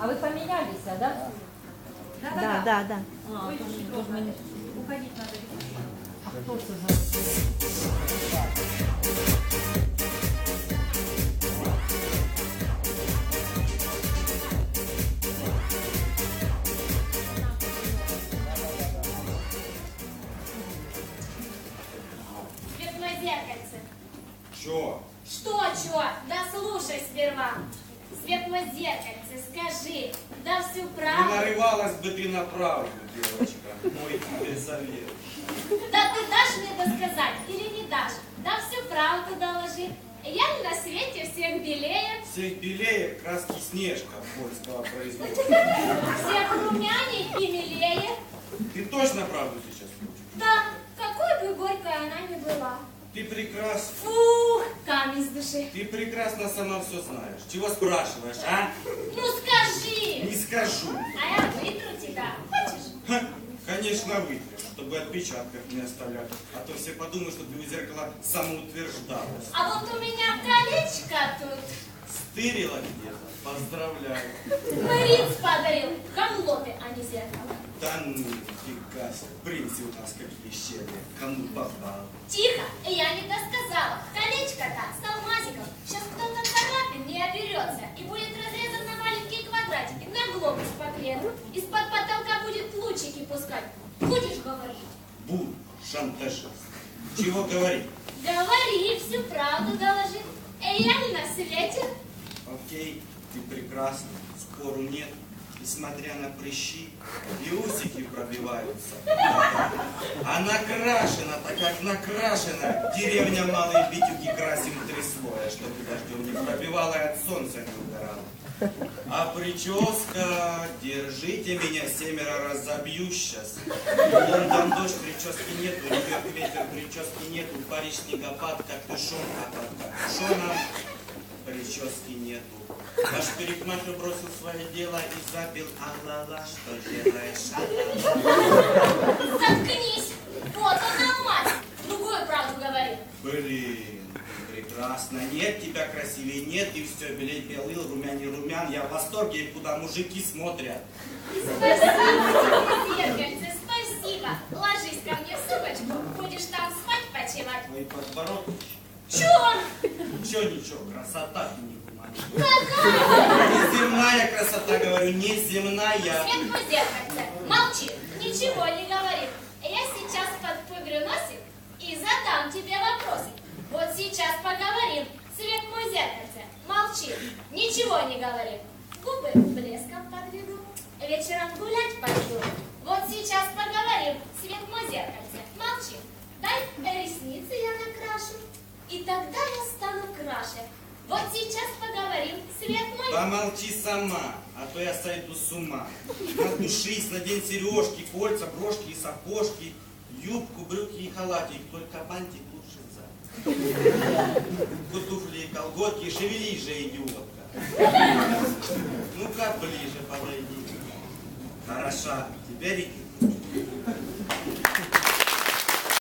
А вы поменялись, а, да? Да, да, да. А, Ой, тоже- что тоже надо? мы- Уходить надо. А кто это Да слушай сперва. Светлое зеркальце, скажи, да всю Не правду. нарывалась бы ты на правду, девочка. Мой тебе совет. Да ты дашь мне досказать или не дашь? Да всю правду доложи. Я ли на свете всех белее, Всех белее краски снежка польского производства. всех румяней и милее? Ты точно правду сейчас хочешь? Да, какой бы горькой она ни была. Ты прекрасна. Фух, камень с души. Ты прекрасно сама все знаешь. Чего спрашиваешь, а? Ну скажи, Не скажу. а я вытру тебя. Хочешь? Ха, конечно, вытрешь, чтобы отпечатков не оставлять. А то все подумают, что ты у зеркала самоутверждалась. А вот у меня. Стырила где-то. Поздравляю. Мариц подарил. Хамлоты, а не зеркало. Да ну, себе. Принцы у нас какие щедрые. Кому попал. Тихо, я не досказала. Колечко-то с алмазиком. Сейчас кто-то царапин не оберется и будет разрезан на маленькие квадратики, на глобус поклеен. Из-под потолка будет лучики пускать. Будешь говорить? Буду шантажист. Чего говорить? Говори, всю правду доложи. Эй, я свете? Окей, ты прекрасна, спору нет. Несмотря на прыщи, и усики пробиваются. А накрашена-то как накрашена. Деревня Малые Битюки красим три слоя, чтобы дождем не пробивала и от солнца не угорала. А прическа, держите меня, семеро раз забью сейчас. Там дождь, прически нету, ревет ветер, прически нету, Париж снегопад, капюшон, а под капюшоном прически нету. Ваш парикмахер бросил свое дело и забил, а-ла-ла, что делаешь, а-ла-ла. Заткнись. Вот он алмаз. Другую правду говори. Блин, прекрасно. Нет тебя красивее, нет, и все, белей белый, румян не румян. Я в восторге, куда мужики смотрят. Спасибо, зеркальце, спасибо. Ложись ко мне в сумочку, будешь там спать почивать. Твой подбород. Чё? Ничего, ничего, красота ты не. Какая? Неземная красота, говорю, неземная. Светлое зеркальце, молчи, ничего не говори. Я сейчас подпугрю носик и задам тебе вопросы. Вот сейчас поговорим. Свет мой зеркальце, молчи, ничего не говори. Губы блеском подведу, вечером гулять пойду. Вот сейчас поговорим. Свет мой зеркальце, молчи. Дай ресницы я накрашу, и тогда я стану краше. Вот сейчас поговорим. Свет мой Помолчи сама, а то я сойду с ума. Надушись, надень сережки, кольца, брошки и сапожки, юбку, брюки и халатик, только бантик лучше сзади. Вот и колготки, шевелись же, идиотка. Ну-ка ближе подойди. Хороша, теперь иди.